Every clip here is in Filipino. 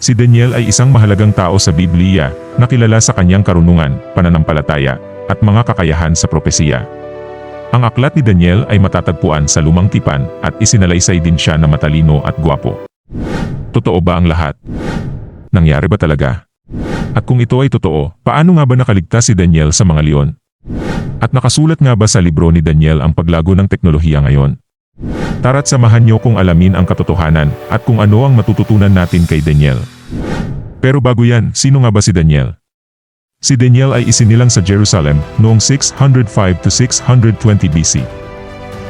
Si Daniel ay isang mahalagang tao sa Biblia na kilala sa kanyang karunungan, pananampalataya, at mga kakayahan sa propesiya. Ang aklat ni Daniel ay matatagpuan sa lumang tipan at isinalaysay din siya na matalino at gwapo. Totoo ba ang lahat? Nangyari ba talaga? At kung ito ay totoo, paano nga ba nakaligtas si Daniel sa mga leon? At nakasulat nga ba sa libro ni Daniel ang paglago ng teknolohiya ngayon? Tara't samahan niyo kung alamin ang katotohanan at kung ano ang matututunan natin kay Daniel. Pero bago yan, sino nga ba si Daniel? Si Daniel ay isinilang sa Jerusalem noong 605 to 620 BC.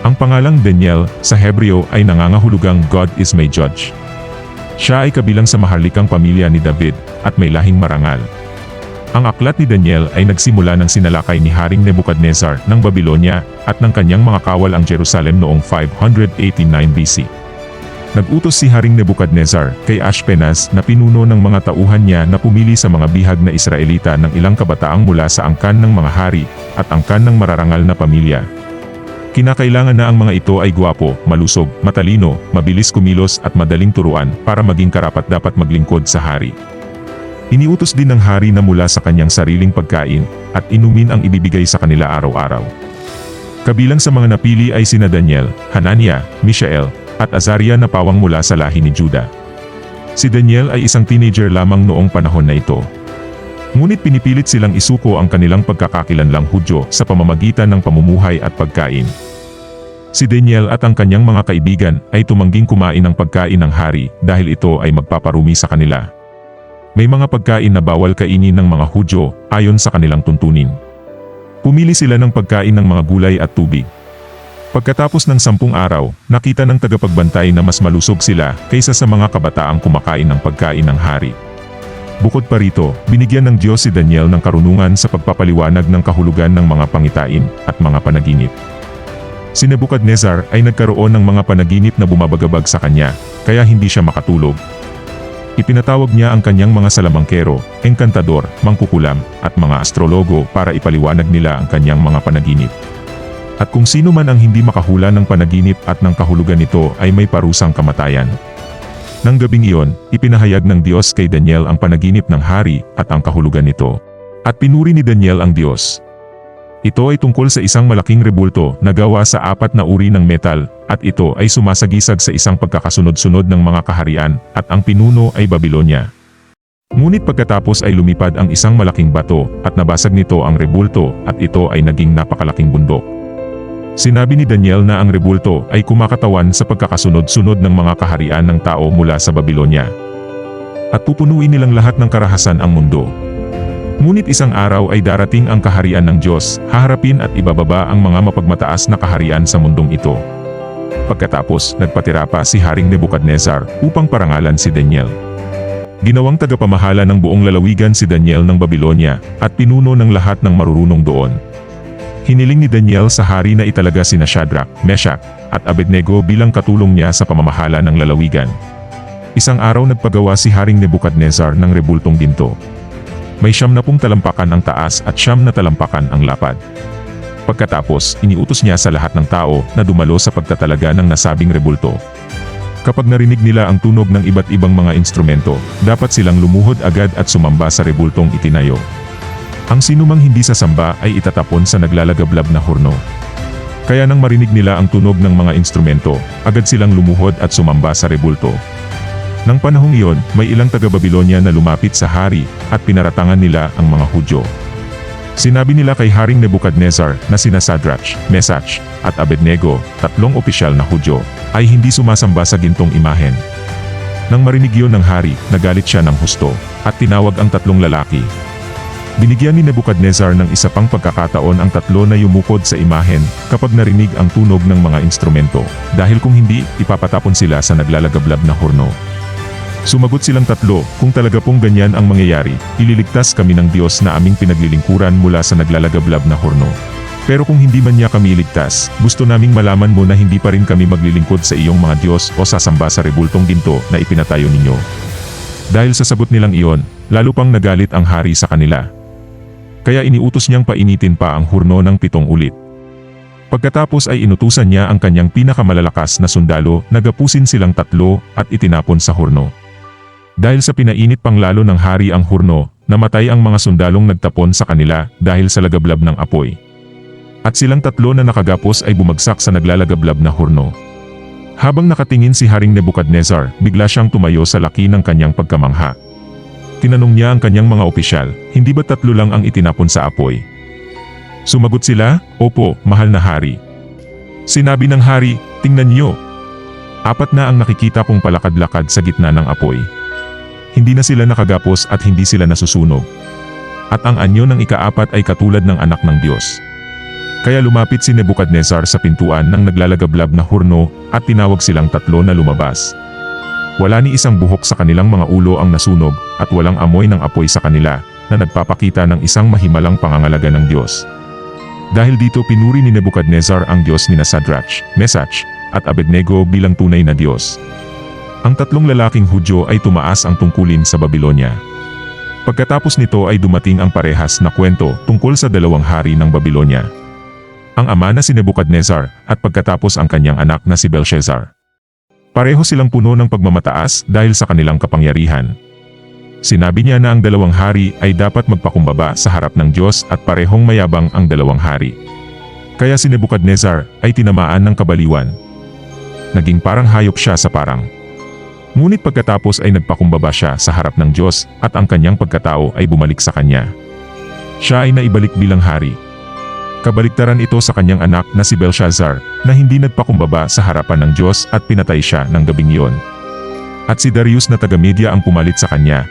Ang pangalang Daniel sa Hebreo ay nangangahulugang God is my judge. Siya ay kabilang sa maharlikang pamilya ni David at may lahing marangal. Ang aklat ni Daniel ay nagsimula ng sinalakay ni Haring Nebukadnezar ng Babylonia at ng kanyang mga kawal ang Jerusalem noong 589 BC. Nagutos si Haring Nebukadnezar kay Ashpenaz na pinuno ng mga tauhan niya na pumili sa mga bihag na Israelita ng ilang kabataang mula sa angkan ng mga hari at angkan ng mararangal na pamilya. Kinakailangan na ang mga ito ay gwapo, malusog, matalino, mabilis kumilos at madaling turuan para maging karapat dapat maglingkod sa hari. Iniutos din ng hari na mula sa kanyang sariling pagkain at inumin ang ibibigay sa kanila araw-araw. Kabilang sa mga napili ay sina Daniel, Hanania, Mishael, at Azaria na pawang mula sa lahi ni Juda. Si Daniel ay isang teenager lamang noong panahon na ito. Ngunit pinipilit silang isuko ang kanilang pagkakakilanlang Hudyo sa pamamagitan ng pamumuhay at pagkain. Si Daniel at ang kanyang mga kaibigan ay tumangging kumain ng pagkain ng hari dahil ito ay magpaparumi sa kanila. May mga pagkain na bawal kainin ng mga Hudyo ayon sa kanilang tuntunin. Pumili sila ng pagkain ng mga gulay at tubig. Pagkatapos ng sampung araw, nakita ng tagapagbantay na mas malusog sila kaysa sa mga kabataang kumakain ng pagkain ng hari. Bukod pa rito, binigyan ng Diyos si Daniel ng karunungan sa pagpapaliwanag ng kahulugan ng mga pangitain at mga panaginip. Si Nebuchadnezzar ay nagkaroon ng mga panaginip na bumabagabag sa kanya, kaya hindi siya makatulog. Ipinatawag niya ang kanyang mga salamangkero, engkantador, mangkukulam, at mga astrologo para ipaliwanag nila ang kanyang mga panaginip. At kung sino man ang hindi makahula ng panaginip at ng kahulugan nito ay may parusang kamatayan. Nang gabing iyon, ipinahayag ng Diyos kay Daniel ang panaginip ng hari at ang kahulugan nito. At pinuri ni Daniel ang Diyos. Ito ay tungkol sa isang malaking rebulto na gawa sa apat na uri ng metal, at ito ay sumasagisag sa isang pagkakasunod-sunod ng mga kaharian, at ang pinuno ay Babylonia. Ngunit pagkatapos ay lumipad ang isang malaking bato, at nabasag nito ang rebulto, at ito ay naging napakalaking bundok. Sinabi ni Daniel na ang rebulto ay kumakatawan sa pagkakasunod-sunod ng mga kaharian ng tao mula sa Babylonia. At pupunuin nilang lahat ng karahasan ang mundo. Ngunit isang araw ay darating ang kaharian ng Diyos, haharapin at ibababa ang mga mapagmataas na kaharian sa mundong ito. Pagkatapos, nagpatira pa si Haring Nebukadnezar upang parangalan si Daniel. Ginawang tagapamahala ng buong lalawigan si Daniel ng Babylonia at pinuno ng lahat ng marurunong doon. Hiniling ni Daniel sa hari na italaga sina Shadrach, Meshach, at Abednego bilang katulong niya sa pamamahala ng lalawigan. Isang araw nagpagawa si Haring Nebukadnezar ng rebultong ginto. May siyam na pung talampakan ang taas at siyam na talampakan ang lapad. Pagkatapos, iniutos niya sa lahat ng tao na dumalo sa pagtatalaga ng nasabing rebulto. Kapag narinig nila ang tunog ng iba't ibang mga instrumento, dapat silang lumuhod agad at sumamba sa rebultong itinayo. Ang sinumang hindi sasamba ay itatapon sa naglalagablab na hurno. Kaya nang marinig nila ang tunog ng mga instrumento, agad silang lumuhod at sumamba sa rebulto. Nang panahong iyon, may ilang taga-Babylonia na lumapit sa hari at pinaratangan nila ang mga Hudyo. Sinabi nila kay Haring Nebukadnezar na sina Sadrach, Mesach, at Abednego, tatlong opisyal na Hudyo, ay hindi sumasamba sa gintong imahen. Nang marinig yun ng hari, nagalit siya ng husto, at tinawag ang tatlong lalaki. Binigyan ni Nebukadnezar ng isa pang pagkakataon ang tatlo na yumukod sa imahen kapag narinig ang tunog ng mga instrumento, dahil kung hindi, ipapatapon sila sa naglalagablab na horno. Sumagot silang tatlo, kung talaga pong ganyan ang mangyayari, ililigtas kami ng Diyos na aming pinaglilingkuran mula sa naglalagablab na horno. Pero kung hindi man niya kami iligtas, gusto naming malaman mo na hindi pa rin kami maglilingkod sa iyong mga Diyos o sasamba sa rebultong ginto na ipinatayo ninyo. Dahil sa sagot nilang iyon, lalo pang nagalit ang hari sa kanila. Kaya iniutos niyang painitin pa ang hurno ng pitong ulit. Pagkatapos ay inutusan niya ang kanyang pinakamalalakas na sundalo na gapusin silang tatlo at itinapon sa hurno. Dahil sa pinainit pang lalo ng hari ang hurno, namatay ang mga sundalong nagtapon sa kanila dahil sa lagablab ng apoy. At silang tatlo na nakagapos ay bumagsak sa naglalagablab na hurno. Habang nakatingin si Haring Nebukadnezar, bigla siyang tumayo sa laki ng kanyang pagkamangha. Tinanong niya ang kanyang mga opisyal, hindi ba tatlo lang ang itinapon sa apoy? Sumagot sila, Opo, mahal na hari. Sinabi ng hari, tingnan niyo. Apat na ang nakikita kong palakad-lakad sa gitna ng apoy. Hindi na sila nakagapos at hindi sila nasusunog. At ang anyo ng ikaapat ay katulad ng anak ng Diyos. Kaya lumapit si Nebukadnezar sa pintuan ng naglalagablab na hurno at tinawag silang tatlo na lumabas. Wala ni isang buhok sa kanilang mga ulo ang nasunog at walang amoy ng apoy sa kanila na nagpapakita ng isang mahimalang pangangalaga ng Diyos. Dahil dito pinuri ni Nebukadnezar ang Diyos ni Sadrach, Mesach, at Abednego bilang tunay na Diyos. Ang tatlong lalaking Hudyo ay tumaas ang tungkulin sa Babylonia. Pagkatapos nito ay dumating ang parehas na kwento tungkol sa dalawang hari ng Babylonia. Ang ama na si Nebukadnezar at pagkatapos ang kanyang anak na si Belshazzar. Pareho silang puno ng pagmamataas dahil sa kanilang kapangyarihan. Sinabi niya na ang dalawang hari ay dapat magpakumbaba sa harap ng Diyos at parehong mayabang ang dalawang hari. Kaya si Nebukadnezar ay tinamaan ng kabaliwan. Naging parang hayop siya sa parang. Ngunit pagkatapos ay nagpakumbaba siya sa harap ng Diyos at ang kanyang pagkatao ay bumalik sa kanya. Siya ay naibalik bilang hari. Kabaliktaran ito sa kanyang anak na si Belshazzar na hindi nagpakumbaba sa harapan ng Diyos at pinatay siya ng gabing iyon. At si Darius na taga-media ang pumalit sa kanya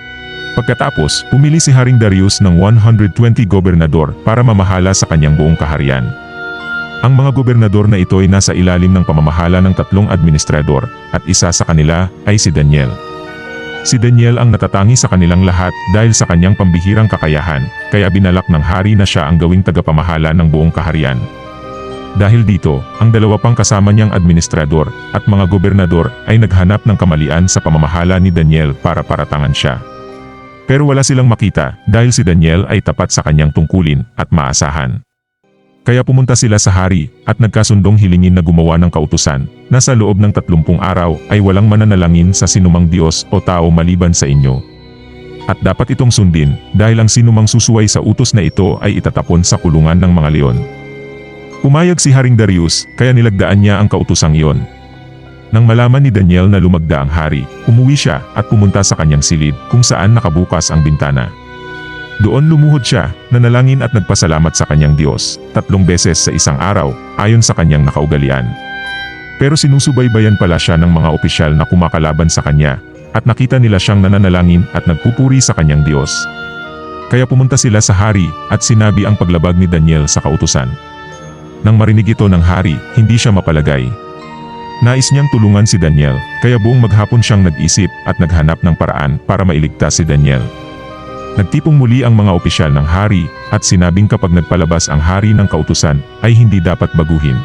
Pagkatapos, pumili si Haring Darius ng 120 gobernador para mamahala sa kanyang buong kaharian. Ang mga gobernador na ito ay nasa ilalim ng pamamahala ng tatlong administrador, at isa sa kanila ay si Daniel. Si Daniel ang natatangi sa kanilang lahat dahil sa kanyang pambihirang kakayahan, kaya binalak ng hari na siya ang gawing tagapamahala ng buong kaharian. Dahil dito, ang dalawa pang kasama niyang administrador at mga gobernador ay naghanap ng kamalian sa pamamahala ni Daniel para paratangan siya. Pero wala silang makita dahil si Daniel ay tapat sa kanyang tungkulin at maasahan. Kaya pumunta sila sa hari at nagkasundong hilingin na gumawa ng kautusan na sa loob ng tatlumpung araw ay walang mananalangin sa sinumang Diyos o tao maliban sa inyo. At dapat itong sundin dahil ang sinumang susuway sa utos na ito ay itatapon sa kulungan ng mga leon. Pumayag si Haring Darius kaya nilagdaan niya ang kautosang iyon. Nang malaman ni Daniel na lumagda ang hari, umuwi siya at pumunta sa kanyang silid kung saan nakabukas ang bintana. Doon lumuhod siya, nanalangin at nagpasalamat sa kanyang Diyos, tatlong beses sa isang araw, ayon sa kanyang nakaugalian. Pero sinusubaybayan pala siya ng mga opisyal na kumakalaban sa kanya, at nakita nila siyang nananalangin at nagpupuri sa kanyang Diyos. Kaya pumunta sila sa hari at sinabi ang paglabag ni Daniel sa kautusan. Nang marinig ito ng hari, hindi siya mapalagay. Nais niyang tulungan si Daniel, kaya buong maghapon siyang nag-isip at naghanap ng paraan para mailigtas si Daniel. Nagtipong muli ang mga opisyal ng hari at sinabing kapag nagpalabas ang hari ng kautusan ay hindi dapat baguhin.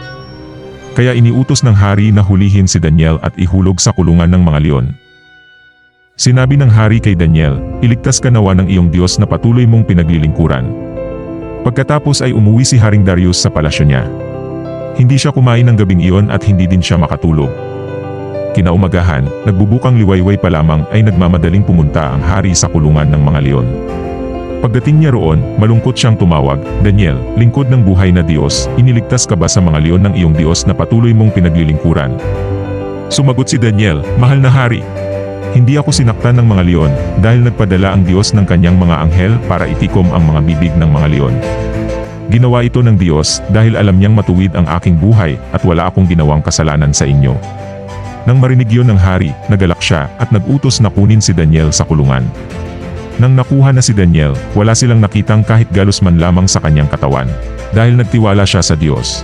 Kaya iniutos ng hari na hulihin si Daniel at ihulog sa kulungan ng mga leon. Sinabi ng hari kay Daniel, iligtas ka nawa ng iyong Diyos na patuloy mong pinaglilingkuran. Pagkatapos ay umuwi si Haring Darius sa palasyo niya. Hindi siya kumain ng gabing iyon at hindi din siya makatulog. Kinaumagahan, nagbubukang liwayway pa lamang ay nagmamadaling pumunta ang hari sa kulungan ng mga leon. Pagdating niya roon, malungkot siyang tumawag, Daniel, lingkod ng buhay na Diyos, iniligtas ka ba sa mga leon ng iyong Diyos na patuloy mong pinaglilingkuran? Sumagot si Daniel, mahal na hari. Hindi ako sinaktan ng mga leon, dahil nagpadala ang Diyos ng kanyang mga anghel para itikom ang mga bibig ng mga leon. Ginawa ito ng Diyos dahil alam niyang matuwid ang aking buhay at wala akong ginawang kasalanan sa inyo. Nang marinig yun ng hari, nagalak siya at nagutos na kunin si Daniel sa kulungan. Nang nakuha na si Daniel, wala silang nakitang kahit galos man lamang sa kanyang katawan, dahil nagtiwala siya sa Diyos.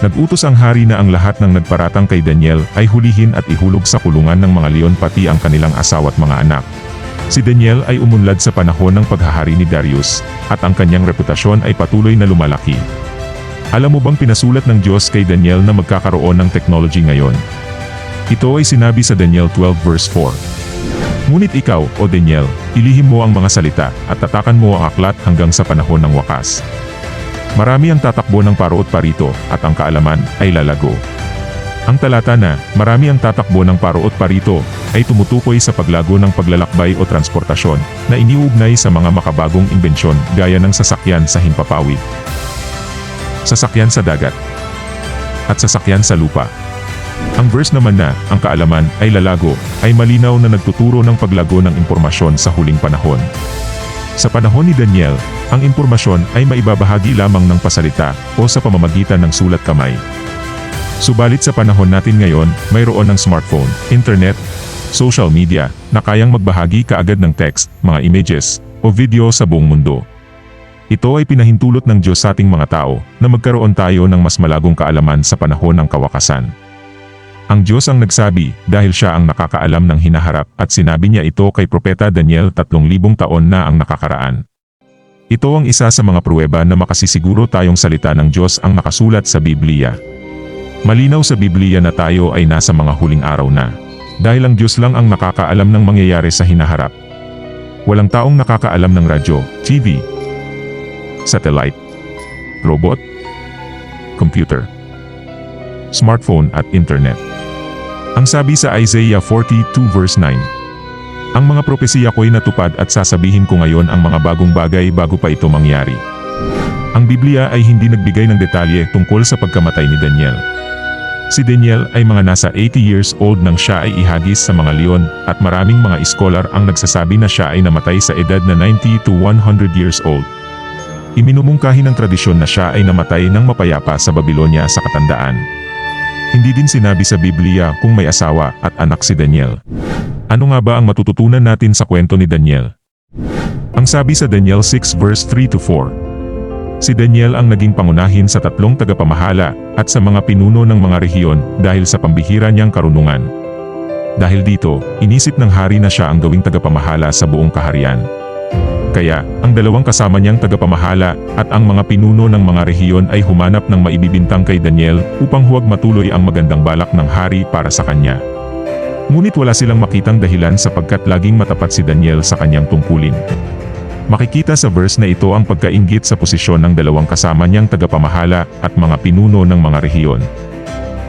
Nagutos ang hari na ang lahat ng nagparatang kay Daniel ay hulihin at ihulog sa kulungan ng mga leon pati ang kanilang asawa at mga anak. Si Daniel ay umunlad sa panahon ng paghahari ni Darius, at ang kanyang reputasyon ay patuloy na lumalaki. Alam mo bang pinasulat ng Diyos kay Daniel na magkakaroon ng technology ngayon? Ito ay sinabi sa Daniel 12 verse 4. Ngunit ikaw, O Daniel, ilihim mo ang mga salita at tatakan mo ang aklat hanggang sa panahon ng wakas. Marami ang tatakbo ng paroot parito at ang kaalaman ay lalago. Ang talata na, marami ang tatakbo ng paroot parito, ay tumutukoy sa paglago ng paglalakbay o transportasyon, na iniugnay sa mga makabagong imbensyon gaya ng sasakyan sa himpapawid, sasakyan sa dagat, at sasakyan sa lupa. Ang verse naman na, ang kaalaman ay lalago, ay malinaw na nagtuturo ng paglago ng impormasyon sa huling panahon. Sa panahon ni Daniel, ang impormasyon ay maibabahagi lamang ng pasalita o sa pamamagitan ng sulat kamay. Subalit sa panahon natin ngayon, mayroon ng smartphone, internet, social media, na kayang magbahagi kaagad ng text, mga images, o video sa buong mundo. Ito ay pinahintulot ng Diyos sa ating mga tao na magkaroon tayo ng mas malagong kaalaman sa panahon ng kawakasan. Ang Diyos ang nagsabi dahil siya ang nakakaalam ng hinaharap at sinabi niya ito kay Propeta Daniel 3,000 taon na ang nakakaraan. Ito ang isa sa mga pruweba na makasisiguro tayong salita ng Diyos ang nakasulat sa Biblia. Malinaw sa Biblia na tayo ay nasa mga huling araw na. Dahil ang Diyos lang ang nakakaalam ng mangyayari sa hinaharap. Walang taong nakakaalam ng radyo, TV, satellite, robot, computer, smartphone at internet. Ang sabi sa Isaiah 42 verse 9, Ang mga propesiya ko'y natupad at sasabihin ko ngayon ang mga bagong bagay bago pa ito mangyari. Ang Biblia ay hindi nagbigay ng detalye tungkol sa pagkamatay ni Daniel. Si Daniel ay mga nasa 80 years old nang siya ay ihagis sa mga leon at maraming mga iskolar ang nagsasabi na siya ay namatay sa edad na 90 to 100 years old. Iminumungkahi ng tradisyon na siya ay namatay ng mapayapa sa Babylonia sa katandaan. Hindi din sinabi sa Biblia kung may asawa at anak si Daniel. Ano nga ba ang matututunan natin sa kwento ni Daniel? Ang sabi sa Daniel 6 verse 3 to 4, Si Daniel ang naging pangunahin sa tatlong tagapamahala at sa mga pinuno ng mga rehiyon dahil sa pambihira niyang karunungan. Dahil dito, inisip ng hari na siya ang gawing tagapamahala sa buong kaharian. Kaya, ang dalawang kasama niyang tagapamahala at ang mga pinuno ng mga rehiyon ay humanap ng maibibintang kay Daniel upang huwag matuloy ang magandang balak ng hari para sa kanya. Ngunit wala silang makitang dahilan sapagkat laging matapat si Daniel sa kanyang tungkulin. Makikita sa verse na ito ang pagkaingit sa posisyon ng dalawang kasama niyang tagapamahala at mga pinuno ng mga rehiyon.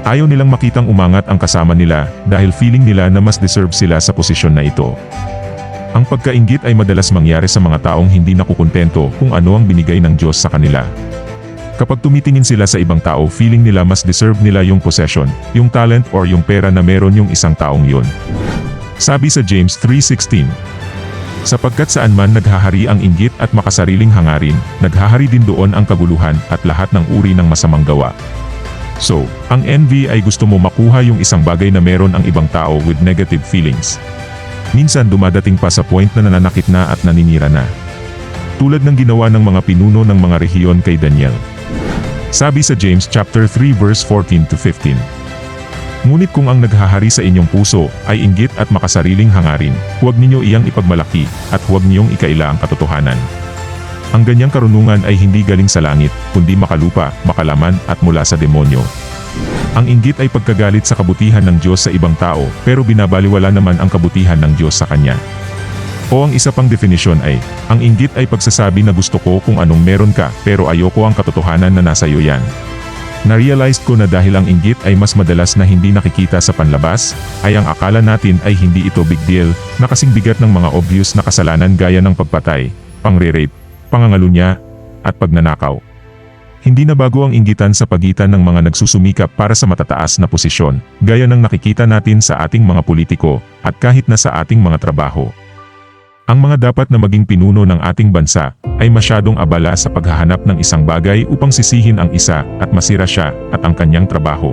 Ayaw nilang makitang umangat ang kasama nila dahil feeling nila na mas deserve sila sa posisyon na ito. Ang pagkaingit ay madalas mangyari sa mga taong hindi nakukontento kung ano ang binigay ng Diyos sa kanila. Kapag tumitingin sila sa ibang tao feeling nila mas deserve nila yung possession, yung talent or yung pera na meron yung isang taong yun. Sabi sa James 3.16, Sapagkat saan man naghahari ang inggit at makasariling hangarin, naghahari din doon ang kaguluhan at lahat ng uri ng masamang gawa. So, ang envy ay gusto mo makuha yung isang bagay na meron ang ibang tao with negative feelings. Minsan dumadating pa sa point na nananakit na at naninira na. Tulad ng ginawa ng mga pinuno ng mga rehiyon kay Daniel. Sabi sa James chapter 3 verse 14 to 15. Ngunit kung ang naghahari sa inyong puso ay inggit at makasariling hangarin, huwag ninyo iyang ipagmalaki at huwag niyong ikaila ang katotohanan. Ang ganyang karunungan ay hindi galing sa langit, kundi makalupa, makalaman at mula sa demonyo. Ang inggit ay pagkagalit sa kabutihan ng Diyos sa ibang tao, pero binabaliwala naman ang kabutihan ng Diyos sa kanya. O ang isa pang definisyon ay, ang inggit ay pagsasabi na gusto ko kung anong meron ka, pero ayoko ang katotohanan na nasa iyo yan. Na-realized ko na dahil ang inggit ay mas madalas na hindi nakikita sa panlabas, ay ang akala natin ay hindi ito big deal, na kasing bigat ng mga obvious na kasalanan gaya ng pagpatay, pangre-rape, pangangalunya, at pagnanakaw. Hindi na bago ang inggitan sa pagitan ng mga nagsusumikap para sa matataas na posisyon, gaya ng nakikita natin sa ating mga politiko, at kahit na sa ating mga trabaho. Ang mga dapat na maging pinuno ng ating bansa ay masyadong abala sa paghahanap ng isang bagay upang sisihin ang isa at masira siya at ang kanyang trabaho.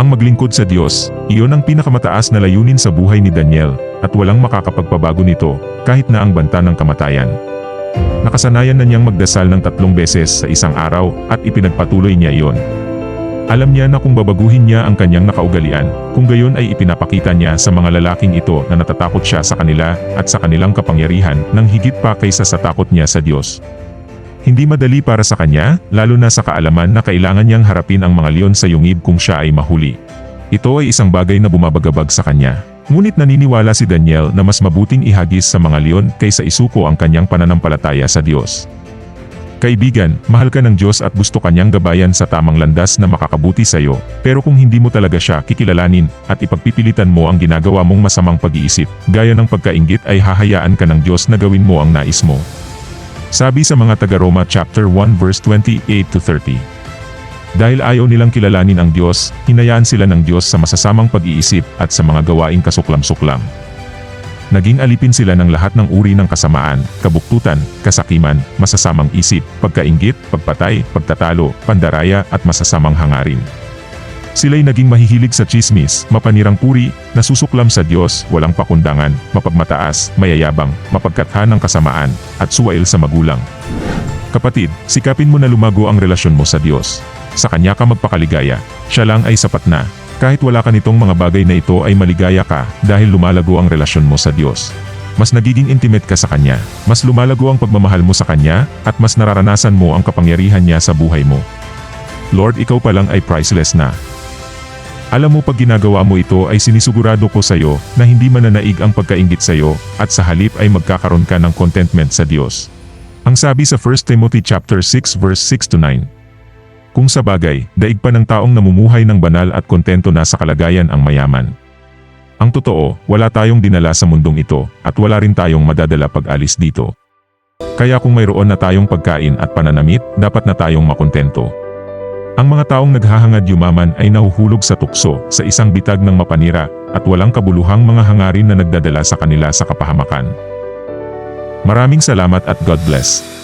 Ang maglingkod sa Diyos, iyon ang pinakamataas na layunin sa buhay ni Daniel at walang makakapagpabago nito kahit na ang banta ng kamatayan. Nakasanayan na niyang magdasal ng tatlong beses sa isang araw at ipinagpatuloy niya iyon. Alam niya na kung babaguhin niya ang kanyang nakaugalian, kung gayon ay ipinapakita niya sa mga lalaking ito na natatakot siya sa kanila at sa kanilang kapangyarihan nang higit pa kaysa sa takot niya sa Diyos. Hindi madali para sa kanya, lalo na sa kaalaman na kailangan niyang harapin ang mga leon sa yungib kung siya ay mahuli. Ito ay isang bagay na bumabagabag sa kanya. Ngunit naniniwala si Daniel na mas mabuting ihagis sa mga leon kaysa isuko ang kanyang pananampalataya sa Diyos. Kaibigan, mahal ka ng Diyos at gusto kanyang gabayan sa tamang landas na makakabuti sa iyo, pero kung hindi mo talaga siya kikilalanin at ipagpipilitan mo ang ginagawa mong masamang pag-iisip, gaya ng pagkaingit ay hahayaan ka ng Diyos na gawin mo ang nais mo. Sabi sa mga taga-Roma chapter 1 verse 28 to 30. Dahil ayaw nilang kilalanin ang Diyos, hinayaan sila ng Diyos sa masasamang pag-iisip at sa mga gawaing kasuklam-suklam. Naging alipin sila ng lahat ng uri ng kasamaan, kabuktutan, kasakiman, masasamang isip, pagkaingit, pagpatay, pagtatalo, pandaraya at masasamang hangarin. Sila'y naging mahihilig sa chismis, mapanirang puri, nasusuklam sa Diyos, walang pakundangan, mapagmataas, mayayabang, mapagkatha ng kasamaan, at suwail sa magulang. Kapatid, sikapin mo na lumago ang relasyon mo sa Diyos. Sa Kanya ka magpakaligaya, siya lang ay sapat na. Kahit wala ka nitong mga bagay na ito ay maligaya ka dahil lumalago ang relasyon mo sa Diyos. Mas nagiging intimate ka sa Kanya, mas lumalago ang pagmamahal mo sa Kanya, at mas nararanasan mo ang kapangyarihan niya sa buhay mo. Lord ikaw pa lang ay priceless na. Alam mo pag ginagawa mo ito ay sinisigurado ko sa iyo na hindi mananaig ang pagkaingit sa iyo at sa halip ay magkakaroon ka ng contentment sa Diyos. Ang sabi sa 1 Timothy chapter 6 verse 6 to 9. Kung sa bagay, daig pa ng taong namumuhay ng banal at kontento na sa kalagayan ang mayaman. Ang totoo, wala tayong dinala sa mundong ito, at wala rin tayong madadala pag alis dito. Kaya kung mayroon na tayong pagkain at pananamit, dapat na tayong makontento. Ang mga taong naghahangad yumaman ay nahuhulog sa tukso, sa isang bitag ng mapanira, at walang kabuluhang mga hangarin na nagdadala sa kanila sa kapahamakan. Maraming salamat at God bless.